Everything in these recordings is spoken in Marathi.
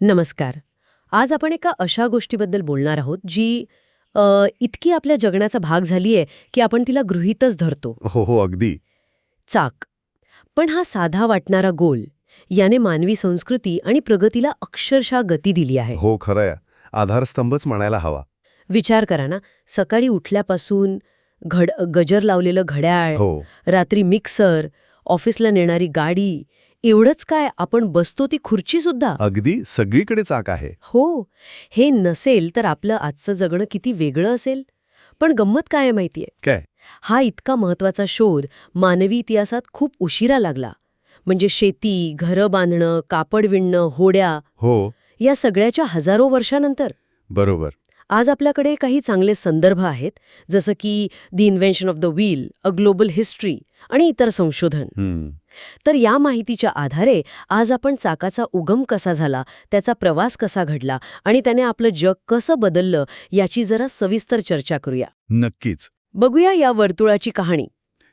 नमस्कार. आज आपण एका अशा गोष्टीबद्दल बोलणार आहोत जी अ, इतकी आपल्या जगण्याचा भाग झालीय की आपण तिला गृहीतच धरतो. हो हो अगदी. चाक. पण हा साधा वाटणारा गोल याने मानवी संस्कृती आणि प्रगतीला अक्षरशः गती दिली आहे. हो खरंय. आधारस्तंभच म्हणायला हवा. विचार करा ना सकाळी उठल्यापासून घड गजर लावलेलं घड्याळ हो. रात्री मिक्सर ऑफिसला नेणारी गाडी एवढंच काय? आपण बसतो ती खुर्ची सुद्धा. अगदी सगळीकडे चाक आहे. हो. हे नसेल तर आपलं आजचं जगणं किती वेगळं असेल. पण गंमत काय माहितीये? काय? हा इतका महत्त्वाचा शोध मानवी इतिहासात खूप उशिरा लागला. म्हणजे शेती घरं बांधणं कापड विणणं होड्या हो. या सगळ्याच्या हजारो वर्षानंतर. बरोबर. आज आपल्याकडे काही चांगले संदर्भ आहेत जसं की the invention of the wheel a global history आणि इतर संशोधन. तर या माहितीच्या आधारे आज आपण चाकाचा उगम कसा झाला त्याचा प्रवास कसा घडला आणि त्याने आपलं जग कसं बदललं याची जरा सविस्तर चर्चा करूया. नक्कीच. बघूया या वर्तुळाची कहाणी.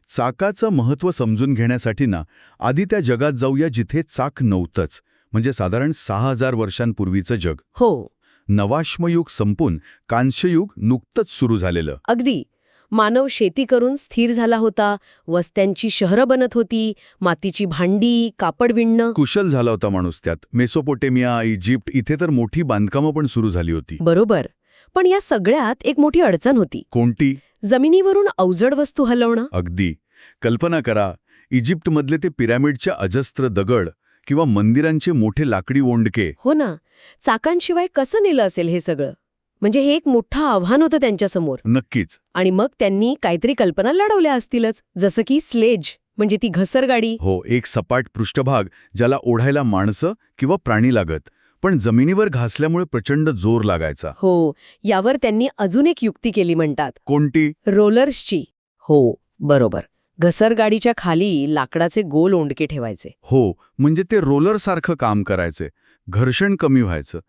चाकाचं महत्त्व समजून घेण्यासाठी ना आधी त्या जगात जाऊया जिथे चाक नव्हतंच म्हणजे साधारण सहा हजार वर्षांपूर्वीचं जग. हो. नवाश्मयुग संपून कांस्ययुग नुकतंच सुरू झालेलं. अगदी. मानव शेती करून स्थिर झाला होता वस्त्यांची शहरं बनत होती मातीची भांडी कापड विणणं. कुशल झाला होता माणूस त्यात. मेसोपोटेमिया इजिप्त इथे तर मोठी बांधकामं पण सुरू झाली होती. बरोबर. पण या सगळ्यात एक मोठी अडचण होती. कोणती? जमिनीवरून अवजड वस्तू हलवणं. अगदी. कल्पना करा इजिप्तमधले ते पिरॅमिडच्या अजस्त्र दगड किंवा मंदिरांचे मोठे लाकडी ओंडके. हो ना. चाकांशिवाय कसं नेलं असेल हे सगळं? म्हणजे हे एक मोठं आव्हान होतं त्यांच्यासमोर. नक्कीच. आणि मग त्यांनी काहीतरी कल्पना लढवल्या असतीलच जसं की स्लेज म्हणजे ती घसरगाडी हो एक सपाट पृष्ठभाग ज्याला ओढायला माणसं किंवा प्राणी लागत पण जमिनीवर घासल्यामुळे प्रचंड जोर लागायचा. हो यावर त्यांनी अजून एक युक्ती केली म्हणतात. कोणती? रोलर्सची. हो बरोबर. घसरगाडीच्या खाली लाकडाचे गोल ओंडके ठेवायचे. हो म्हणजे ते रोलरसारखं काम करायचे. घर्षण कमी व्हायचं.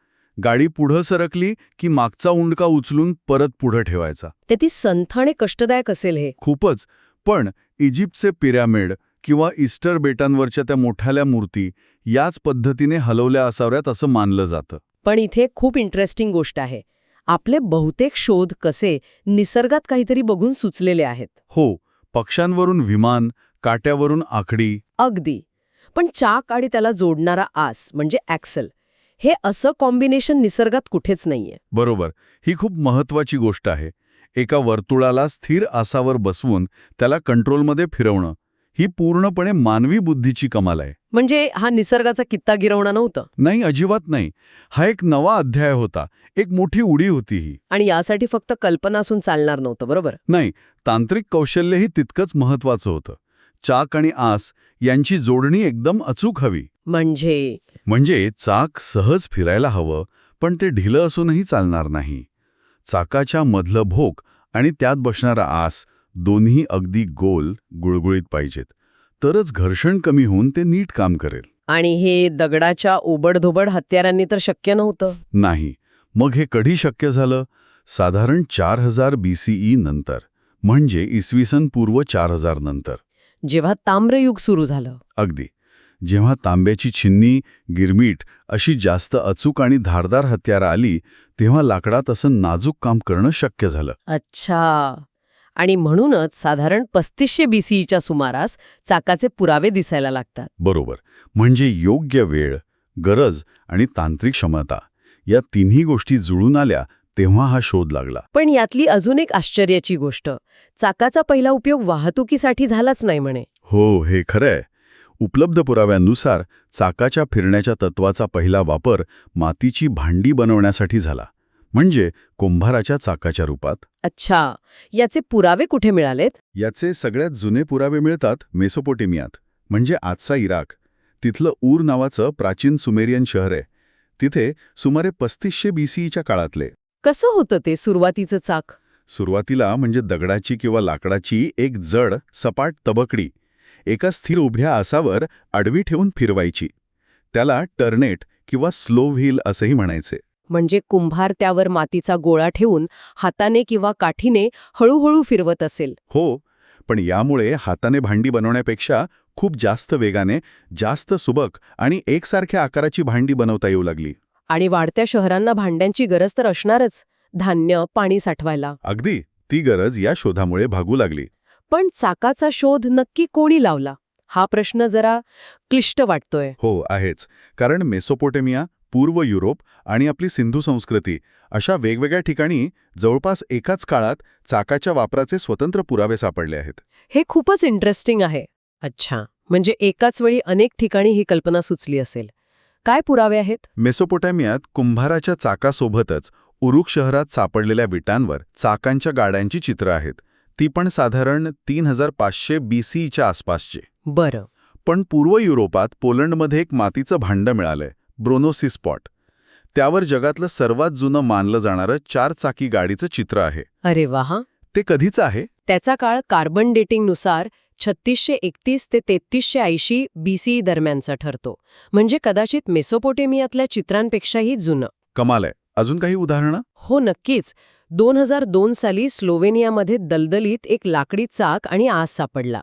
गाडी पुढं सरकली की मागचा उंडका उचलून परत पुढं ठेवायचा. ते ती संथ आणि कष्टदायक असेल हे. खूपच. पण इजिप्तचे पिरॅमिड किंवा इस्टर बेटांवरच्या त्या मोठ्याल्या मूर्ती याच पद्धतीने हलवल्या असाव्यात असं मानलं जातं. पण इथे खूप इंटरेस्टिंग गोष्ट आहे. आपले बहुतेक शोध कसे निसर्गात काहीतरी बघून सुचलेले आहेत. हो पक्ष्यांवरून विमान काट्यावरून आखडी. अगदी. पण चाक आणि त्याला जोडणारा आस म्हणजे ॲक्सल हे असं कॉम्बिनेशन निसर्गात कुठेच नाहीये. बरोबर. ही खूप महत्वाची गोष्ट आहे. एका वर्तुळाला स्थिर आसावर बसवून त्याला कंट्रोलमध्ये फिरवणं ही पूर्णपणे मानवी बुद्धीची कमाल आहे. म्हणजे हा निसर्गाचा कित्ता गिरवणं नव्हतं? नाही अजिबात नाही. हा एक नवा अध्याय होता. एक मोठी उडी होती ही. आणि यासाठी फक्त कल्पना असून चालणार नव्हतं बरोबर? नाही तांत्रिक कौशल्यही तितकंच महत्वाचं होतं. चाक आणि आस यांची जोडणी एकदम अचूक हवी. म्हणजे? म्हणजे चाक सहज फिरायला हवं पण ते ढिलं असूनही चालणार नाही. चाकाच्या मधलं भोक आणि त्यात बसणारा आस दोन्ही अगदी गोल गुळगुळीत पाहिजेत. तरच घर्षण कमी होऊन ते नीट काम करेल. आणि हे दगडाच्या ओबडधोबड हत्यारांनी तर शक्य नव्हतं. नाही मग हे कधी शक्य झालं? साधारण चार हजार बीसीई नंतर म्हणजे इसवी सन पूर्व चार हजार नंतर. जेव्हा ताम्रयुग सुरू झालं. अगदी. जेव्हा तांब्याची छिन्नी गिरमीट अशी जास्त अचूक आणि धारदार हत्यारं आली तेव्हा लाकडात असं नाजूक काम करणं शक्य झालं. अच्छा. आणि म्हणूनच साधारण पस्तीसशे बीसीईच्या सुमारास चाकाचे पुरावे दिसायला लागतात. बरोबर. म्हणजे योग्य वेळ गरज आणि तांत्रिक क्षमता या तिन्ही गोष्टी जुळून आल्या तेव्हा हा शोध लागला. पण यातली अजून एक आश्चर्याची गोष्ट चाकाचा पहिला उपयोग वाहतुकीसाठी झालाच नाही म्हणे. हो हे खरंय. उपलब्ध पुराव्यांनुसार चाकाच्या फिरण्याच्या तत्वाचा पहिला वापर मातीची भांडी बनवण्यासाठी झाला. म्हणजे कुंभाराच्या चाकाच्या रूपात. अच्छा. याचे पुरावे कुठे मिळालेत? याचे सगळ्यात जुने पुरावे मिळतात मेसोपोटेमियात म्हणजे आजचा इराक. तिथलं ऊर नावाचं प्राचीन सुमेरियन शहर आहे. तिथे सुमारे पस्तीसशे बीसीईच्या काळातले. कसं होतं ते सुरुवातीचं चाक? सुरुवातीला म्हणजे दगडाची किंवा लाकडाची एक जड सपाट तबकडी एका स्थिर उभ्या आसावर आडवी ठेवून फिरवायची. त्याला टर्नेट किंवा स्लो व्हील असंही म्हणायचे. म्हणजे कुंभार त्यावर मातीचा गोळा ठेवून हाताने किंवा काठीने हळूहळू फिरवत असेल. हो पण यामुळे हाताने भांडी बनवण्यापेक्षा खूप जास्त वेगाने जास्त सुबक आणि एकसारख्या आकाराची भांडी बनवता येऊ लागली. आणि वाढत्या शहरांना भांड्यांची गरज तर असणारच धान्य पाणी साठवायला. अगदी ती गरज या शोधामुळे भागू लागली. पण चाकाचा शोध नक्की कोणी लावला? हा प्रश्न जरा क्लिष्ट वाटतोय. हो आहेच. कारण मेसोपोटेमिया पूर्व युरोप आणि आपली सिंधू संस्कृती अशा वेगवेगळ्या ठिकाणी जवळपास एकाच काळात चाकाच्या वापराचे स्वतंत्र पुरावे सापडले आहेत. हे खूपच इंटरेस्टिंग आहे. अच्छा म्हणजे एकाच वेळी अनेक ठिकाणी ही कल्पना सुचली असेल. काय पुरावे आहेत? मेसोपोटॅमियात कुंभाराच्या चाकासोबतच उरुक शहरात सापडलेल्या विटांवर चाकांच्या गाड्यांची चित्र आहेत. ती पण साधारण तीन हजार पाचशे बीसीच्या आसपासची. बरं. पण पूर्व युरोपात पोलंडमध्ये एक मातीचं भांडं मिळालंय. ब्रोनोसिस पॉट. त्यावर जगातलं सर्वात जुनं मानलं जाणारं चार चाकी गाडीचं चित्र आहे. अरे वाहा ते कधीचं आहे? त्याचा काळ कार्बन डेटिंगनुसार छत्तीसशे एकतीस ते तेहतीसशे ऐंशी बीसीई दरम्यानचा ठरतो. म्हणजे कदाचित मेसोपोटेमियातल्या चित्रांपेक्षाही जुनं. कमाल आहे. अजून काही उदाहरणं? हो नक्कीच. दोन हजार दोन साली स्लोवेनियामध्ये दलदलीत एक लाकडी चाक आणि आस सापडला.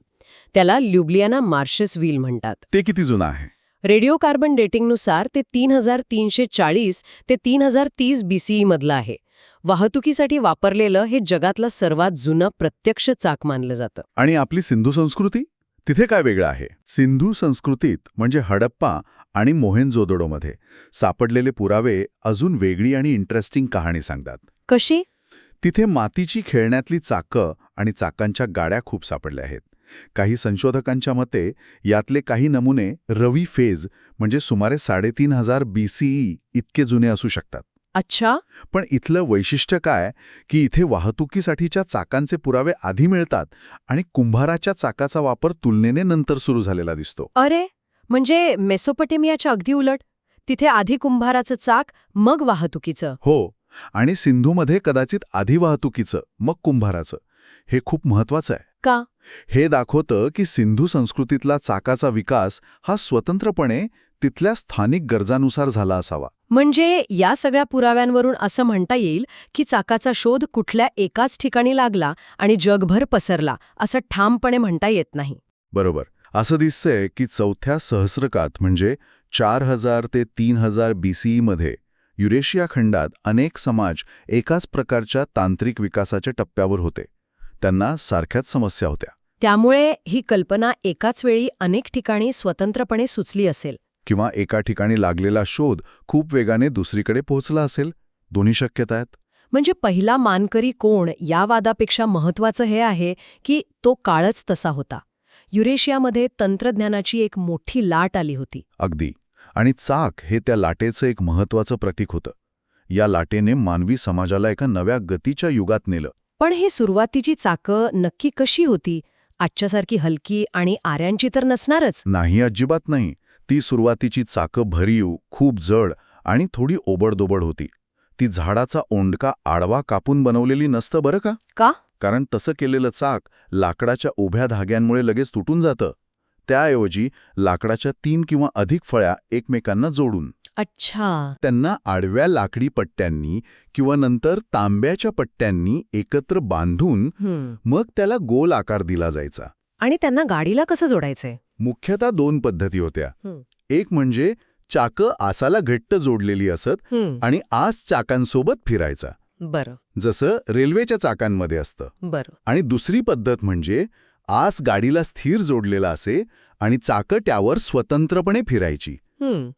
त्याला ल्युब्लियाना मार्शस व्हील म्हणतात. ते किती जुनं आहे? रेडिओ कार्बन डेटिंगनुसार ते तीन हजार तीनशे चाळीस ते तीन हजार तीस बीसीई मधलं आहे. वाहतुकीसाठी वापरलेलं हे जगातलं सर्वात जुनं प्रत्यक्ष चाक मानलं जातं. आणि आपली सिंधू संस्कृती? तिथे काय वेगळं आहे? सिंधू संस्कृतीत म्हणजे हडप्पा आणि मोहेनजोदडोमध्ये सापडलेले पुरावे अजून वेगळी आणि इंटरेस्टिंग कहाणी सांगतात. कशी? तिथे मातीची खेळण्यातली चाकं आणि चाकांच्या गाड्या खूप सापडल्या आहेत. काही संशोधकांच्या मते यातले काही नमुने रवी फेज म्हणजे सुमारे साडेतीन हजार बीसीई इतके जुने असू शकतात. अच्छा. पण इथलं वैशिष्ट्य काय की इथे वाहतुकीसाठीच्या चाकांचे पुरावे आधी मिळतात आणि कुंभाराच्या चाकाचा वापर तुलनेने नंतर सुरू झालेला दिसतो. अरे! म्हणजे मेसोपटेमियाच्या अगदी उलट. तिथे आधी कुंभाराचं चाक मग वाहतुकीचं. हो आणि सिंधूमध्ये कदाचित आधी वाहतुकीचं मग कुंभाराचं. हे खूप महत्वाचं आहे. का? हे दाखवतं की सिंधू संस्कृतीतला चाकाचा विकास हा स्वतंत्रपणे तिथल्या स्थानिक गरजानुसार झाला असावा. म्हणजे या सगळ्या पुराव्यांवरून असं म्हणता येईल की चाकाचा शोध कुठल्या एकाच ठिकाणी लागला आणि जगभर पसरला असं ठामपणे म्हणता येत नाही. बरोबर. असं दिसतंय की चौथ्या सहस्रकात म्हणजे चार हजार ते तीन हजार बीसीईमध्ये युरेशिया खंडात अनेक समाज एकाच प्रकारच्या तांत्रिक विकासाच्या टप्प्यावर होते. त्यांना सारख्याच समस्या होत्या. त्यामुळे ही कल्पना एकाच वेळी अनेक ठिकाणी स्वतंत्रपणे सुचली असेल. किंवा एका ठिकाणी लागलेला शोध खूप वेगाने दुसरीकडे पोहोचला असेल? दोन्ही शक्यता आहेत? म्हणजे पहिला मानकरी कोण या वादापेक्षा महत्वाचं हे आहे की तो काळच तसा होता. युरेशियामध्ये तंत्रज्ञानाची एक मोठी लाट आली होती. अगदी. आणि चाक हे त्या लाटेचं एक महत्वाचं प्रतीक होतं. या लाटेने मानवी समाजाला एका नव्या गतीच्या युगात नेलं. पण ही सुरुवातीची चाकं नक्की कशी होती? आजच्यासारखी हलकी आणि आऱ्यांची तर नसणारच. नाही अजिबात नाही. ती सुरुवातीची चाकं भरीव खूप जड आणि थोडी ओबडदोबड होती. ती झाडाचा ओंडका आडवा कापून बनवलेली नसतं बरं का? का? कारण तसं केलेलं चाक लाकडाच्या उभ्या धाग्यांमुळे लगेच तुटून जातं. त्याऐवजी लाकडाच्या तीन किंवा अधिक फळ्या एकमेकांना जोडून. अच्छा. त्यांना आडव्या लाकडी पट्ट्यांनी किंवा नंतर तांब्याच्या पट्ट्यांनी एकत्र बांधून. मग त्याला गोल आकार दिला जायचा. आणि त्यांना गाडीला कसं जोडायचंय? मुख्यतः दोन पद्धती होत्या. एक म्हणजे चाकं आसाला घट्ट जोडलेली असत आणि आस चाकांसोबत फिरायचा. बरं. जसं रेल्वेच्या चाकांमध्ये असतं. बरं. आणि दुसरी पद्धत म्हणजे आस गाडीला स्थिर जोडलेला असे आणि चाकं त्यावर स्वतंत्रपणे फिरायची.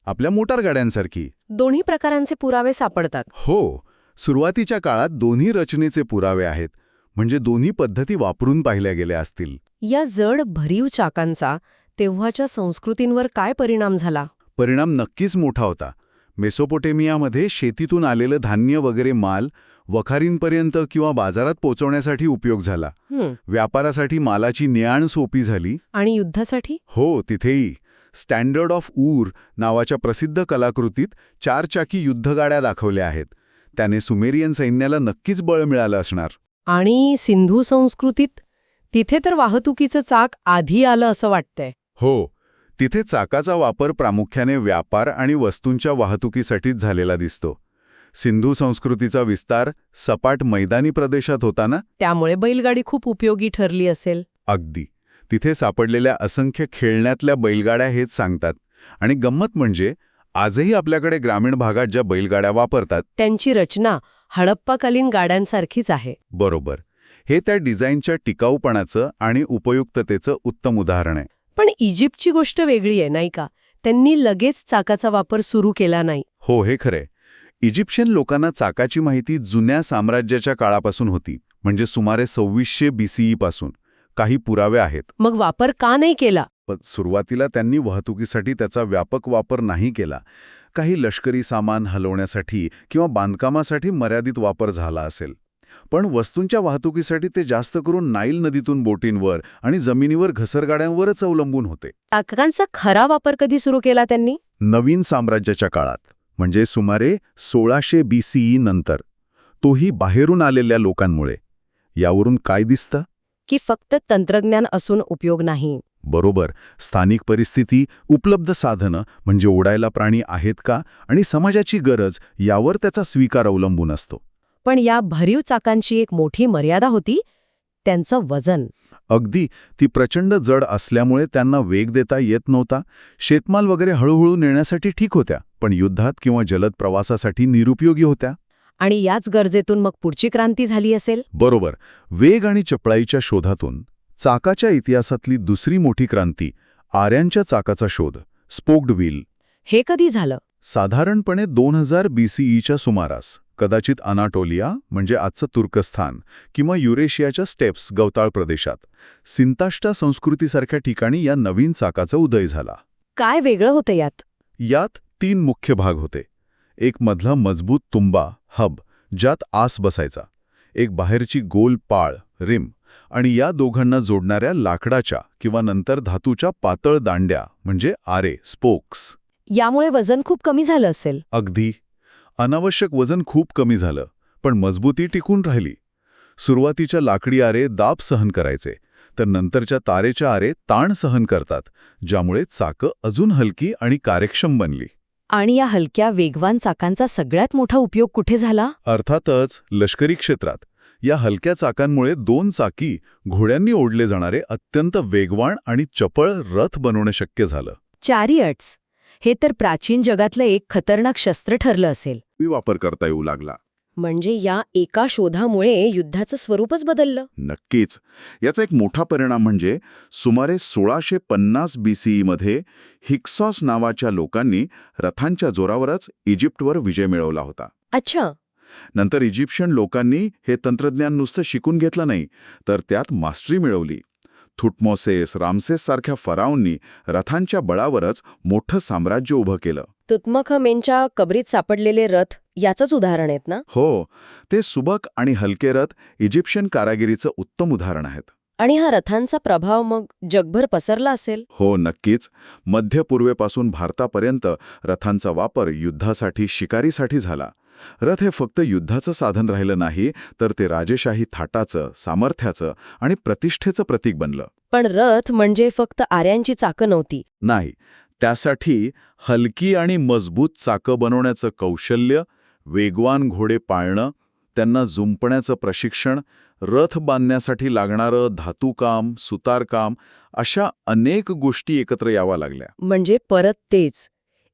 आपल्या मोटार गाड्यांसारखी. दोन्ही प्रकारांचे पुरावे सापडतात. हो सुरुवातीच्या काळात दोन्ही रचनेचे पुरावे आहेत म्हणजे दोन्ही पद्धती वापरून पाहिल्या गेल्या असतील. या जड भरीव चाकांचा तेव्हाच्या संस्कृतींवर काय परिणाम झाला? परिणाम नक्कीच मोठा होता. मेसोपोटेमियामध्ये शेतीतून आलेलं धान्य वगैरे माल वखारींपर्यंत किंवा बाजारात पोचवण्यासाठी उपयोग झाला. व्यापारासाठी मालाची न्याण सोपी झाली. आणि युद्धासाठी? हो तिथेही. स्टँडर्ड ऑफ ऊर नावाच्या प्रसिद्ध कलाकृतीत चारचाकी युद्धगाड्या दाखवल्या आहेत. त्याने सुमेरियन सैन्याला नक्कीच बळ मिळालं असणार. आणि सिंधू संस्कृतीत तिथे तर वाहतुकीचं चाक आधी आलं असं वाटतंय. हो तिथे चाकाचा वापर प्रामुख्याने व्यापार आणि वस्तूंच्या वाहतुकीसाठीच झालेला दिसतो. सिंधू संस्कृतीचा विस्तार सपाट मैदानी प्रदेशात होता ना? त्यामुळे बैलगाडी खूप उपयोगी ठरली असेल. अगदी. तिथे सापडलेल्या असंख्य खेळण्यातल्या बैलगाड्या हेच सांगतात. आणि गंमत म्हणजे आजही आपल्याकडे ग्रामीण भागात ज्या बैलगाड्या वापरतात त्यांची रचना हडप्पाकालीन गाड्यांसारखीच आहे. बरोबर. हे त्या डिझाईनच्या टिकाऊपणाचं आणि उपयुक्ततेचं उत्तम उदाहरण आहे. पण इजिप्तची गोष्ट वेगळी आहे नाही का? त्यांनी लगेच चाकाचा वापर सुरू केला नाही. हो हे खरे इजिप्शियन लोकांना चाकाची माहिती जुन्या साम्राज्याच्या काळापासून होती म्हणजे सुमारे सव्वीसशे बीसीई पासून. काही पुरावे आहेत. मग वापर का नाही केला? पण सुरुवातीला त्यांनी वाहतुकीसाठी त्याचा व्यापक वापर नाही केला. काही लष्करी सामान हलवण्यासाठी किंवा बांधकामासाठी मर्यादित वापर झाला असेल. पण वस्तूंच्या वाहतुकीसाठी ते जास्त करून नाईल नदीतून बोटींवर आणि जमिनीवर घसरगाड्यांवरच अवलंबून होते. चाकांचा खरा वापर कधी सुरू केला त्यांनी? नवीन साम्राज्याच्या काळात म्हणजे सुमारे सोळाशे बीसीई नंतर. तोही बाहेरून आलेल्या लोकांमुळे. यावरून काय दिसतं? की फक्त तंत्रज्ञान असून उपयोग नाही. बरोबर. स्थानिक परिस्थिती उपलब्ध साधनं म्हणजे ओढायला प्राणी आहेत का आणि समाजाची गरज यावर त्याचा स्वीकार अवलंबून असतो. पण या भरीव चाकांची एक मोठी मर्यादा होती त्यांचं वजन. अगदी. ती प्रचंड जड असल्यामुळे त्यांना वेग देता येत नव्हता. शेतमाल वगैरे हळूहळू नेण्यासाठी ठीक होत्या पण युद्धात किंवा जलद प्रवासासाठी निरुपयोगी होत्या. आणि याच गरजेतून मग पुढची क्रांती झाली असेल? बरोबर. वेग आणि चपळाईच्या शोधातून चाकाच्या इतिहासातली दुसरी मोठी क्रांती आर्यांच्या चाकाचा शोध स्पोक्ड व्हील हे कधी झालं? साधारणपणे दोन हजार बीसीईच्या सुमारास. कदाचित अनाटोलिया म्हणजे आजचं तुर्कस्थान किंवा युरेशियाच्या स्टेप्स गवताळ प्रदेशात. सिंताष्टा संस्कृतीसारख्या ठिकाणी या नवीन चाकाचा उदय झाला. काय वेगळं होतं यात? यात तीन मुख्य भाग होते. एक मधला मजबूत तुंबा हब ज्यात आस बसायचा. एक बाहेरची गोल पाळ रिम आणि या दोघांना जोडणाऱ्या लाकडाच्या किंवा नंतर धातूच्या पातळ दांड्या म्हणजे आरे स्पोक्स. यामुळे वजन खूप कमी झालं असेल. अगदी. अनावश्यक वजन खूप कमी झालं पण मजबूती टिकून राहिली. सुरुवातीच्या लाकडी आरे दाब सहन करायचे तर नंतरच्या तारेच्या आरे ताण सहन करतात ज्यामुळे चाकं अजून हलकी आणि कार्यक्षम बनली. आणि या हलक्या वेगवान चाकांचा सगळ्यात मोठा उपयोग कुठे झाला? अर्थातच लष्करी क्षेत्रात. या हलक्या चाकांमुळे दोन चाकी घोड्यांनी ओढले जाणारे अत्यंत वेगवान आणि चपळ रथ बनवणं शक्य झालं. चॅरियट्स. हे तर प्राचीन जगातलं एक खतरनाक शस्त्र ठरलं असेल. मी वापर करता येऊ लागला. म्हणजे या एका शोधामुळे युद्धाचं स्वरूपच बदललं. नक्कीच. याचा एक मोठा परिणाम म्हणजे सुमारे सोळाशे पन्नास बीसीईमध्ये हिक्सॉस नावाच्या लोकांनी रथांच्या जोरावरच इजिप्तवर विजय मिळवला होता. अच्छा. नंतर इजिप्शियन लोकांनी हे तंत्रज्ञान नुसतं शिकून घेतलं नाही तर त्यात मास्टरी मिळवली. थुटमोसेस रामसेस सारख्या फराऊंनी रथांच्या बळावरच मोठं साम्राज्य उभं केलं. तुतमखमेनच्या कबरीत सापडलेले रथ याचंच उदाहरण आहेत ना? हो. ते सुबक आणि हलके रथ इजिप्शियन कारागिरीचं उत्तम उदाहरण आहेत. आणि हा रथांचा प्रभाव मग जगभर पसरला असेल? हो नक्कीच. मध्य पूर्वेपासून भारतापर्यंत रथांचा वापर युद्धासाठी शिकारीसाठी झाला. रथ हे फक्त युद्धाचं साधन राहिलं नाही तर ते राजेशाही थाटाचं सामर्थ्याचं आणि प्रतिष्ठेचं प्रतीक बनलं. पण रथ म्हणजे फक्त आर्यांची चाकं नव्हती. नाही. त्यासाठी हलकी आणि मजबूत चाकं बनवण्याचं कौशल्य वेगवान घोडे पाळणं त्यांना जुंपण्याचं प्रशिक्षण रथ बांधण्यासाठी लागणारं धातूकाम सुतारकाम अशा अनेक गोष्टी एकत्र यावा लागल्या. म्हणजे परत तेच.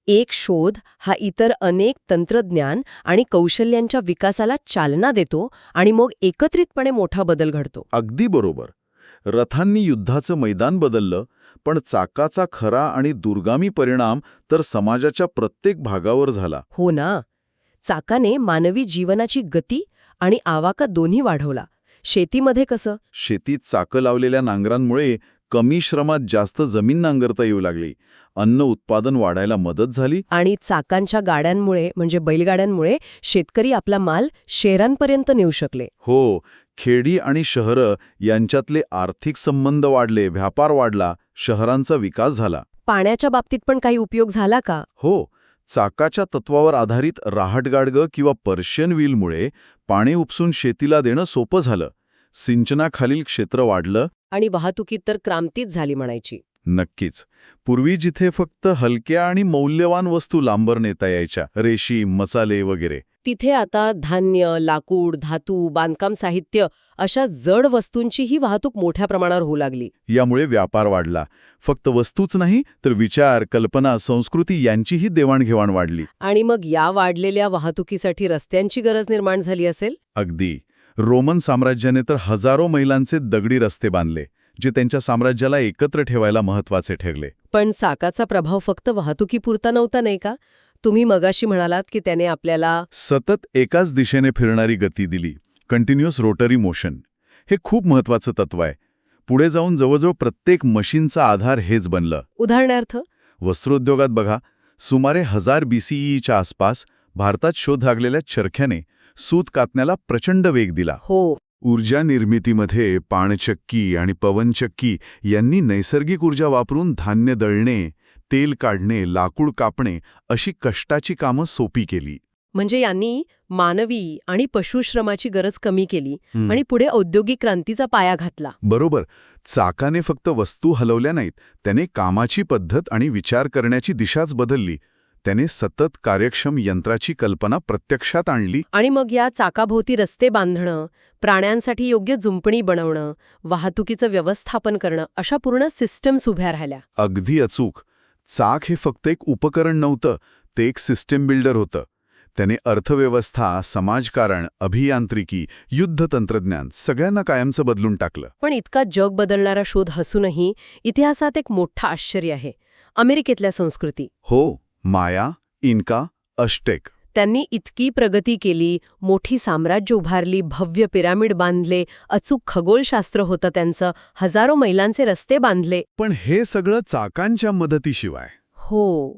एक शोध हा इतर अनेक तंत्रज्ञान आणि कौशल्यांच्या विकासाला चालना देतो आणि मग एकत्रितपणे मोठा बदल घडतो. अगदी बरोबर. रथांनी युद्धाचं मैदान बदललं पण चाकाचा खरा आणि दुर्गामी परिणाम तर समाजाच्या प्रत्येक भागावर झाला. हो ना. चाकाने मानवी जीवनाची गती आणि आवाका दोन्ही वाढवला. शेतीमध्ये कसं? शेतीत चाकं लावलेल्या नांगरांमुळे कमी श्रमात जास्त जमीन नांगरता येऊ लागली. अन्न उत्पादन वाढायला मदत झाली. आणि चाकांच्या गाड्यांमुळे म्हणजे बैलगाड्यांमुळे शेतकरी आपला माल शहरांपर्यंत नेऊ शकले. हो खेडी आणि शहरं यांच्यातले आर्थिक संबंध वाढले व्यापार वाढला शहरांचा विकास झाला. पाण्याच्या बाबतीत पण काही उपयोग झाला का? हो चाकाच्या तत्वावर आधारित राहटगाडगं किंवा पर्शियन व्हीलमुळे पाणी उपसून शेतीला देणं सोपं झालं. सिंचनाखालील क्षेत्र वाढलं. आणि वाहतुकीत तर क्रांतीच झाली म्हणायची. नक्कीच. पूर्वी जिथे फक्त हलक्या आणि मौल्यवान वस्तू लांबर नेता यायच्या. रेशीम मसाले वगैरे. तिथे आता धान्य लाकूड धातू बांधकाम साहित्य अशा जड वस्तूंचीही वाहतूक मोठ्या प्रमाणावर होऊ लागली. यामुळे व्यापार वाढला. फक्त वस्तूच नाही तर विचार कल्पना संस्कृती यांचीही देवाणघेवाण वाढली. आणि मग या वाढलेल्या वाहतुकीसाठी रस्त्यांची गरज निर्माण झाली असेल? अगदी. रोमन साम्राज्याने तर हजारो मैलांचे दगडी रस्ते बांधले जे त्यांच्या साम्राज्याला एकत्र ठेवायला महत्त्वाचे ठरले. पण चाकाचा प्रभाव फक्त वाहतुकीपुरता नव्हता नाही का? तुम्ही मगाशी म्हणालात की त्याने आपल्याला सतत एकाच दिशेने फिरणारी गती दिली. कंटिन्युअस रोटरी मोशन हे खूप महत्वाचं तत्व आहे. पुढे जाऊन जवळजवळ प्रत्येक मशीनचा आधार हेच बनलं. उदाहरणार्थ? वस्त्रोद्योगात बघा सुमारे हजार बीसीईच्या आसपास भारतात शोध लागलेल्या चरख्याने सूत कातण्याला प्रचंड वेग दिला. हो. ऊर्जा निर्मितीमध्ये पाणचक्की आणि पवनचक्की यांनी नैसर्गिक ऊर्जा वापरून धान्य दळणे तेल काढणे लाकूड कापणे अशी कष्टाची कामं सोपी केली. म्हणजे यांनी मानवी आणि पशुश्रमाची गरज कमी केली आणि पुढे औद्योगिक क्रांतीचा पाया घातला. बरोबर. चाकाने फक्त वस्तू हलवल्या नाहीत त्याने कामाची पद्धत आणि विचार करण्याची दिशाच बदलली. त्याने सतत कार्यक्षम यंत्राची कल्पना प्रत्यक्षात आणली. आणि मग या चाकाभोवती रस्ते बांधणं प्राण्यांसाठी योग्य जुंपणी बनवणं वाहतुकीचं व्यवस्थापन करणं अशा पूर्ण सिस्टम्स उभ्या राहिल्या. अगदी अचूक. चाक हे फक्त एक उपकरण नव्हतं ते एक सिस्टीम बिल्डर होतं. त्याने अर्थव्यवस्था समाजकारण अभियांत्रिकी युद्ध तंत्रज्ञान सगळ्यांना कायमचं बदलून टाकलं. पण इतका जग बदलणारा शोध हसूनही इतिहासात एक मोठं आश्चर्य आहे. अमेरिकेतल्या संस्कृती. हो माया इन्का अष्टेक. त्यांनी इतकी प्रगती केली मोठी साम्राज्य उभारली भव्य पिरामिड बांधले अचूक खगोलशास्त्र होतं त्यांचं हजारो मैलांचे रस्ते बांधले. पण हे सगळं चाकांच्या मदतीशिवाय. हो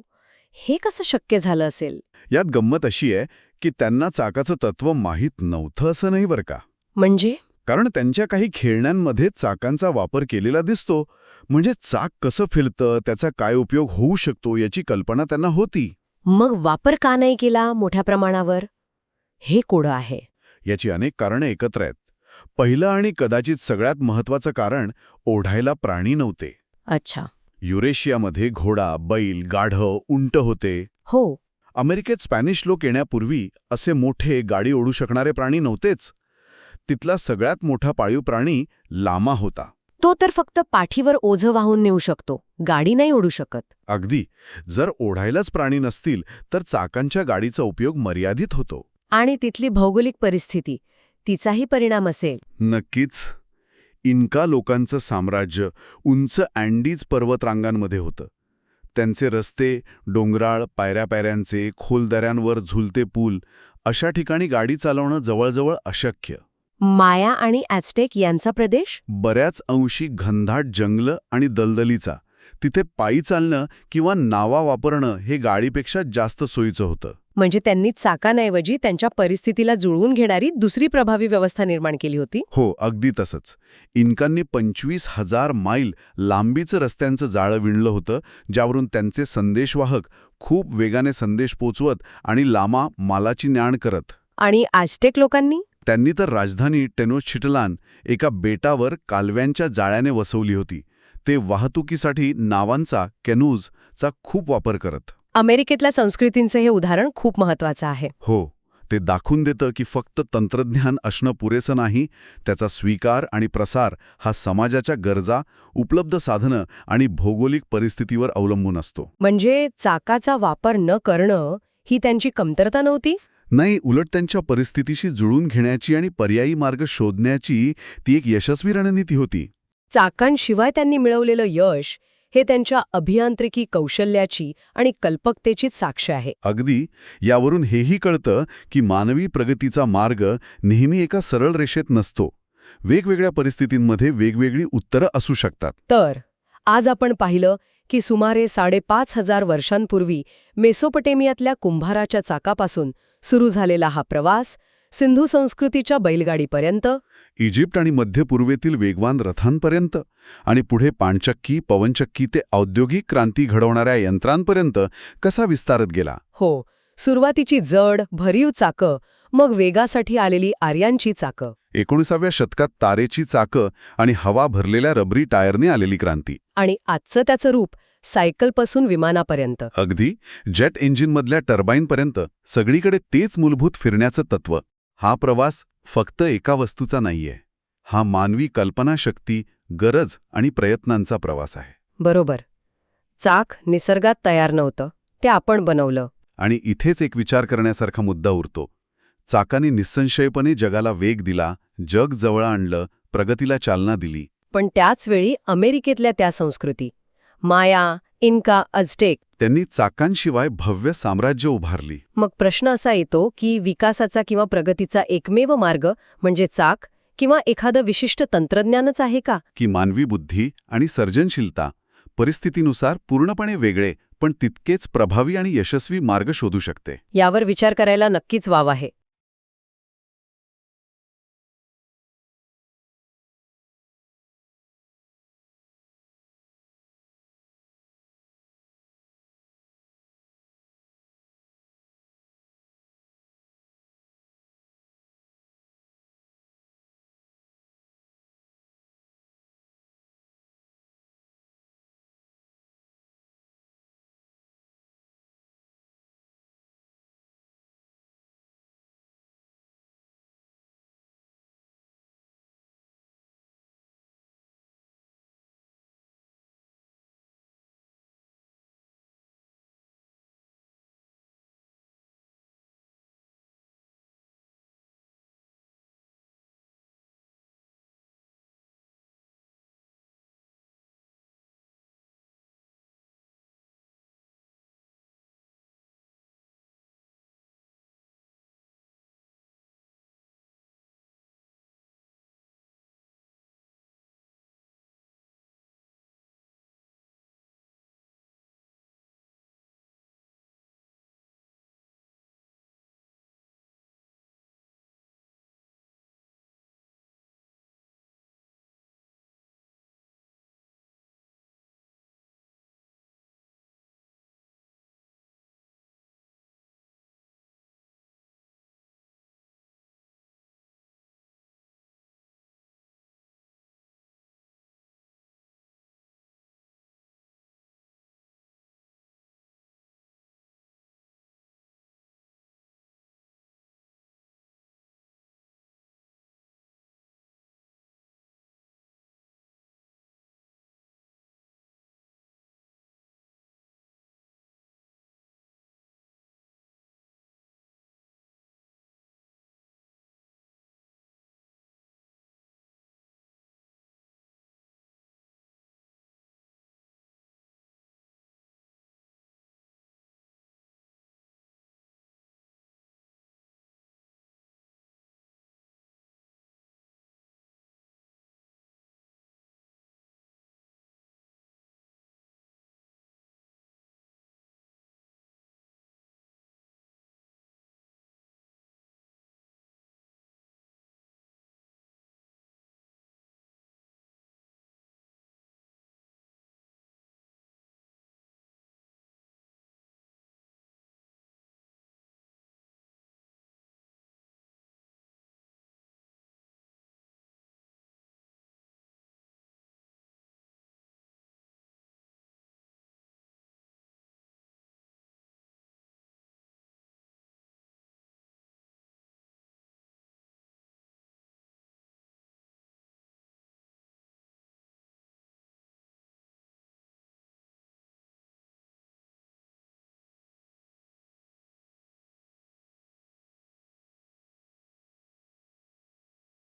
हे कसं शक्य झालं असेल? यात गंमत अशी आहे की त्यांना चाकाचं तत्व माहीत नव्हतं असं नाही बरं का? म्हणजे? कारण त्यांच्या काही खेळण्यांमध्ये चाकांचा वापर केलेला दिसतो. म्हणजे चाक कसं फिरतं त्याचा काय उपयोग होऊ शकतो याची कल्पना त्यांना होती. मग वापर का नाही केला मोठ्या प्रमाणावर? हे कोडं आहे. याची अनेक कारणं एकत्र आहेत. पहिलं आणि कदाचित सगळ्यात महत्वाचं कारण ओढायला प्राणी नव्हते. अच्छा. युरेशियामध्ये घोडा बैल गाढव उंट होते. हो. अमेरिकेत स्पॅनिश लोक येण्यापूर्वी असे मोठे गाडी ओढू शकणारे प्राणी नव्हतेच. तिथला सगळ्यात मोठा पाळीव प्राणी लामा होता. तो तर फक्त पाठीवर ओझं वाहून नेऊ शकतो गाडी नाही ओढू शकत. अगदी. जर ओढायलाच प्राणी नसतील तर चाकांच्या गाडीचा उपयोग मर्यादित होतो. आणि तिथली भौगोलिक परिस्थिती तिचाही परिणाम असेल. नक्कीच. इन्का लोकांचं साम्राज्य उंच अँडीज पर्वतरांगांमध्ये होतं. त्यांचे रस्ते डोंगराळ पायऱ्या-पायऱ्यांचे खोल दऱ्यांवर झुलते पूल अशा ठिकाणी गाडी चालवणं जवळजवळ अशक्य. माया आणि ॲस्टेक यांचा प्रदेश? बऱ्याच अंशी घनदाट जंगलं आणि दलदलीचा. तिथे पायी चालणं किंवा नावा वापरणं हे गाडीपेक्षा जास्त सोयीचं होतं. म्हणजे त्यांनी चाकांऐवजी त्यांच्या परिस्थितीला जुळवून घेणारी दुसरी प्रभावी व्यवस्था निर्माण केली होती? हो अगदी तसंच. इन्कांनी पंचवीस हजार मैल लांबीचं रस्त्यांचं जाळं विणलं होतं ज्यावरून त्यांचे संदेशवाहक खूप वेगाने संदेश पोचवत आणि लामा मालाची न्याण करत. आणि आजटेक लोकांनी? त्यांनी तर राजधानी टेनोश्चिटलान एका बेटावर कालव्यांच्या जाळ्याने वसवली होती. ते वाहतुकीसाठी नावांचा कॅनूजचा खूप वापर करत. अमेरिकेतल्या संस्कृतींचं हे उदाहरण खूप महत्वाचं आहे. हो ते दाखवून देतं की फक्त तंत्रज्ञान असणं पुरेसं नाही त्याचा स्वीकार आणि प्रसार हा समाजाच्या गरजा उपलब्ध साधनं आणि भौगोलिक परिस्थितीवर अवलंबून असतो. म्हणजे चाकाचा वापर न करणं ही त्यांची कमतरता नव्हती? नाही उलट त्यांच्या परिस्थितीशी जुळून घेण्याची आणि पर्यायी मार्ग शोधण्याची ती एक यशस्वी रणनीती होती. चाकांशिवाय त्यांनी मिळवलेलं यश हे त्यांच्या अभियांत्रिकी कौशल्याची आणि कल्पकतेचीच साक्ष आहे. अगदी यावरून हेही कळतं की मानवी प्रगतीचा मार्ग नेहमी एका सरळ रेषेत नसतो. वेगवेगळ्या परिस्थितींमध्ये वेगवेगळी उत्तरं असू शकतात. तर आज आपण पाहिलं की सुमारे साडेपाच हजार वर्षांपूर्वी मेसोपटेमियातल्या कुंभाराच्या चाकापासून सुरू झालेला हा प्रवास सिंधू संस्कृतीच्या बैलगाडीपर्यंत इजिप्त आणि मध्य पूर्वेतील वेगवान रथांपर्यंत आणि पुढे पाणचक्की पवनचक्की ते औद्योगिक क्रांती घडवणाऱ्या यंत्रांपर्यंत कसा विस्तारत गेला? हो सुरुवातीची जड भरीव चाकं मग वेगासाठी आलेली आर्यांची चाकं. एकोणीसाव्या शतकात तारेची चाकं आणि हवा भरलेल्या रबरी टायरने आलेली क्रांती. आणि आजचं त्याचं रूप सायकलपासून विमानापर्यंत. अगदी जेट इंजिनमधल्या टर्बाईनपर्यंत सगळीकडे तेच मूलभूत फिरण्याचं तत्व. हा प्रवास फक्त एका वस्तूचा नाहीये. हा मानवी कल्पनाशक्ती गरज आणि प्रयत्नांचा प्रवास आहे. बरोबर. चाक निसर्गात तयार नव्हतं ते आपण बनवलं. आणि इथेच एक विचार करण्यासारखा मुद्दा उरतो. चाकाने निस्संशयपणे जगाला वेग दिला जग जवळ आणलं प्रगतीला चालना दिली. पण त्याच वेळी अमेरिकेतल्या त्या संस्कृती माया इन्का अझटेक. त्यांनी चाकांशिवाय भव्य साम्राज्य उभारली. मग प्रश्न असा येतो की विकासाचा किंवा प्रगतीचा एकमेव मार्ग म्हणजे चाक किंवा एखादं विशिष्ट तंत्रज्ञानच आहे का? की मानवी बुद्धी आणि सर्जनशीलता परिस्थितीनुसार पूर्णपणे वेगळे पण तितकेच प्रभावी आणि यशस्वी मार्ग शोधू शकते. यावर विचार करायला नक्कीच वाव आहे.